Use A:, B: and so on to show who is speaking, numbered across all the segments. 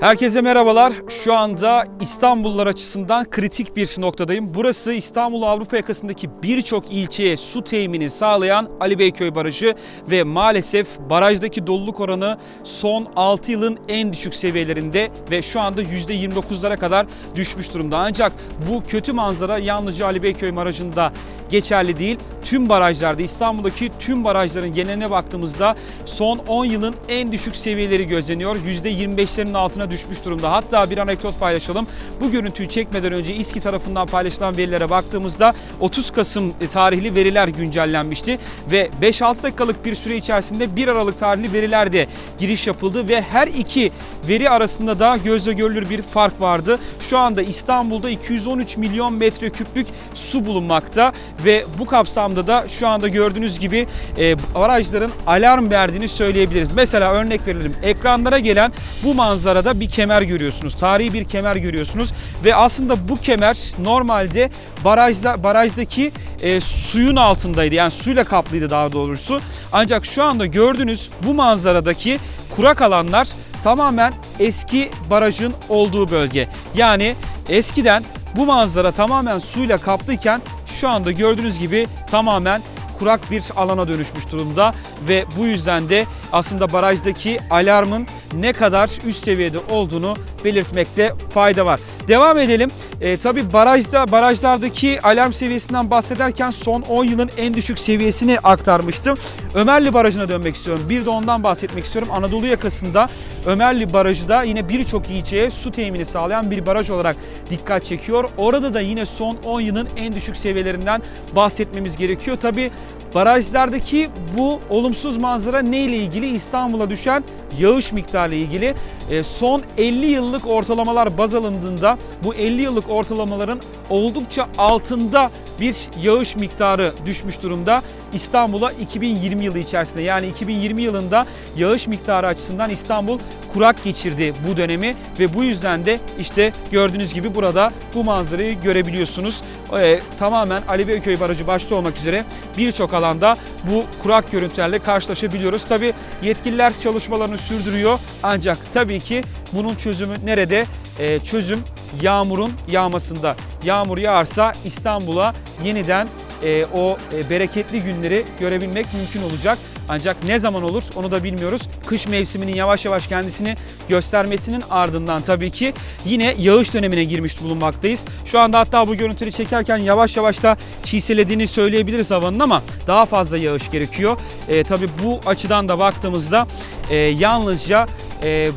A: Herkese merhabalar. Şu anda İstanbullular açısından kritik bir noktadayım. Burası İstanbul Avrupa yakasındaki birçok ilçeye su temini sağlayan Ali Beyköy Barajı ve maalesef barajdaki doluluk oranı son 6 yılın en düşük seviyelerinde ve şu anda %29'lara kadar düşmüş durumda. Ancak bu kötü manzara yalnızca Ali Beyköy Barajı'nda geçerli değil. Tüm barajlarda İstanbul'daki tüm barajların geneline baktığımızda son 10 yılın en düşük seviyeleri gözleniyor. %25'lerin altına düşmüş durumda. Hatta bir anekdot paylaşalım. Bu görüntüyü çekmeden önce İSKİ tarafından paylaşılan verilere baktığımızda 30 Kasım tarihli veriler güncellenmişti ve 5-6 dakikalık bir süre içerisinde 1 Aralık tarihli veriler de giriş yapıldı ve her iki veri arasında da gözle görülür bir fark vardı. Şu anda İstanbul'da 213 milyon metreküplük su bulunmakta ve bu kapsamda da şu anda gördüğünüz gibi e, barajların alarm verdiğini söyleyebiliriz. Mesela örnek verelim. Ekranlara gelen bu manzarada bir kemer görüyorsunuz. Tarihi bir kemer görüyorsunuz ve aslında bu kemer normalde barajda barajdaki e, suyun altındaydı. Yani suyla kaplıydı daha doğrusu. Ancak şu anda gördüğünüz bu manzaradaki kurak alanlar tamamen eski barajın olduğu bölge. Yani eskiden bu manzara tamamen suyla kaplıyken şu anda gördüğünüz gibi tamamen kurak bir alana dönüşmüş durumda ve bu yüzden de aslında barajdaki alarmın ne kadar üst seviyede olduğunu belirtmekte fayda var. Devam edelim. E, tabii barajda barajlardaki alarm seviyesinden bahsederken son 10 yılın en düşük seviyesini aktarmıştım. Ömerli Barajı'na dönmek istiyorum. Bir de ondan bahsetmek istiyorum. Anadolu yakasında Ömerli Barajı da yine birçok ilçeye su temini sağlayan bir baraj olarak dikkat çekiyor. Orada da yine son 10 yılın en düşük seviyelerinden bahsetmemiz gerekiyor. Tabii barajlardaki bu olumsuz manzara ne ile ilgili? İstanbul'a düşen yağış miktarı ile ilgili. E, son 50 yıllık ortalamalar baz alındığında bu 50 yıllık ortalamaların oldukça altında bir yağış miktarı düşmüş durumda. İstanbul'a 2020 yılı içerisinde yani 2020 yılında yağış miktarı açısından İstanbul kurak geçirdi bu dönemi ve bu yüzden de işte gördüğünüz gibi burada bu manzarayı görebiliyorsunuz. Ee, tamamen Ali Beyköy Barajı başta olmak üzere birçok alanda bu kurak görüntülerle karşılaşabiliyoruz. Tabi yetkililer çalışmalarını sürdürüyor ancak tabii ki bunun çözümü nerede? Ee, çözüm yağmurun yağmasında. Yağmur yağarsa İstanbul'a yeniden e, o e, bereketli günleri görebilmek mümkün olacak. Ancak ne zaman olur onu da bilmiyoruz. Kış mevsiminin yavaş yavaş kendisini göstermesinin ardından tabii ki yine yağış dönemine girmiş bulunmaktayız. Şu anda hatta bu görüntüleri çekerken yavaş yavaş da çiselediğini söyleyebiliriz havanın ama daha fazla yağış gerekiyor. E, tabii bu açıdan da baktığımızda e, yalnızca e,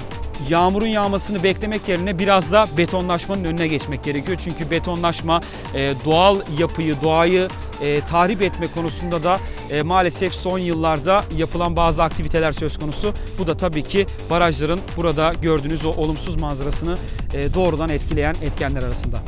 A: yağmurun yağmasını beklemek yerine biraz da betonlaşmanın önüne geçmek gerekiyor. Çünkü betonlaşma e, doğal yapıyı, doğayı e, tahrip etme konusunda da e, maalesef son yıllarda yapılan bazı aktiviteler söz konusu. Bu da tabii ki barajların burada gördüğünüz o olumsuz manzarasını e, doğrudan etkileyen etkenler arasında.